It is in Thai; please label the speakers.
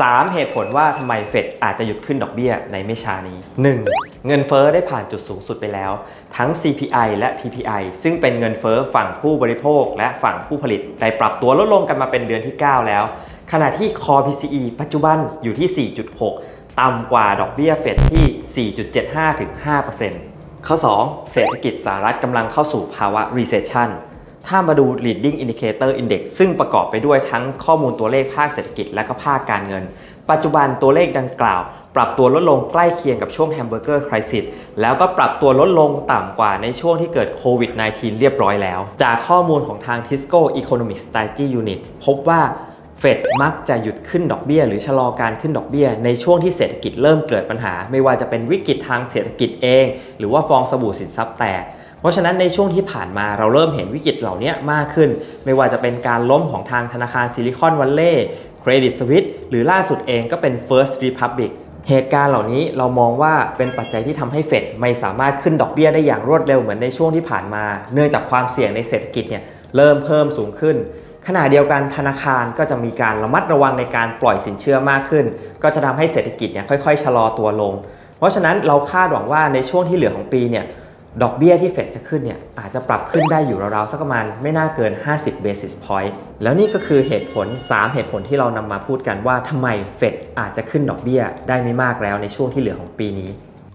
Speaker 1: 3 เหตุผลว่าทำไมเฟดอาจจะหยุดขึ้นดอกเบี้ยในไม่ช้านี้ 1. เงินเฟ้อได้ผ่านจุดสูงสุดไปแล้ว ทั้ง CPI และ PPI ซึ่งเป็นเงินเฟ้อฝั่งผู้บริโภค และฝั่งผู้ผลิตได้ปรับตัวลดลงกันมาเป็นเดือนที่ 9 แล้ว ขณะที่ Core PCE ปัจจุบันอยู่ที่ 4.6 ต่ำกว่าดอกเบี้ยเฟดที่ 4.75ถึง5%ข้อ 2 เศรษฐกิจสหรัฐกำลังเข้าสู่ภาวะ recession ถ้ามาดู leading indicator index ซึ่งประกอบไปด้วยทั้งข้อมูลตัวเลขภาคเศรษฐกิจและก็ภาคการเงิน ปัจจุบันตัวเลขดังกล่าว ปรับตัวลดลงใกล้เคียงกับช่วงแฮมเบอร์เกอร์คริสิสแล้วก็ปรับตัวลดลงต่ำกว่าในช่วงที่เกิดโควิด -19 เรียบร้อยแล้ว จากข้อมูลของทาง Tisco Economic Strategy Unit พบว่าเฟดมักจะหยุดขึ้นดอกเบี้ย หรือชะลอการขึ้นดอกเบี้ย ในช่วงที่เศรษฐกิจเริ่มเกิดปัญหา ไม่ว่าจะเป็นวิกฤตทางเศรษฐกิจเอง หรือว่าฟองสบู่สินทรัพย์แตก เพราะฉะนั้นในช่วงที่ผ่านมาเราเริ่มเห็นวิกฤตเหล่านี้มากขึ้น ไม่ว่าจะเป็นการล้มของทางธนาคารซิลิคอนวัลเลย์เครดิตสวิตหรือล่าสุดเองก็เป็น First Republic เหตุการณ์เหล่านี้เรามองว่าเป็นปัจจัยที่ทำให้เฟดไม่สามารถขึ้นดอกเบี้ยได้อย่างรวดเร็วเหมือนในช่วงที่ผ่านมา เนื่องจากความเสี่ยงในเศรษฐกิจเนี่ยเริ่มเพิ่มสูงขึ้น ขณะเดียวกันธนาคารก็จะมีการระมัดระวังในการปล่อยสินเชื่อมากขึ้น ก็จะทำให้เศรษฐกิจเนี่ยค่อยๆ ชะลอตัวลง เพราะฉะนั้นเราคาดหวังว่าในช่วงที่เหลือของปีเนี่ย ดอกเบี้ยที่เฟดจะขึ้นเนี่ยอาจจะปรับขึ้นได้อยู่ราวๆสักประมาณไม่น่าเกิน 50 basis point แล้วนี่ก็คือเหตุผล 3 เหตุผลที่เรานำมาพูดกันว่าทำไมเฟดอาจจะขึ้นดอกเบี้ยได้ไม่มากแล้วในช่วงที่เหลือของปีนี้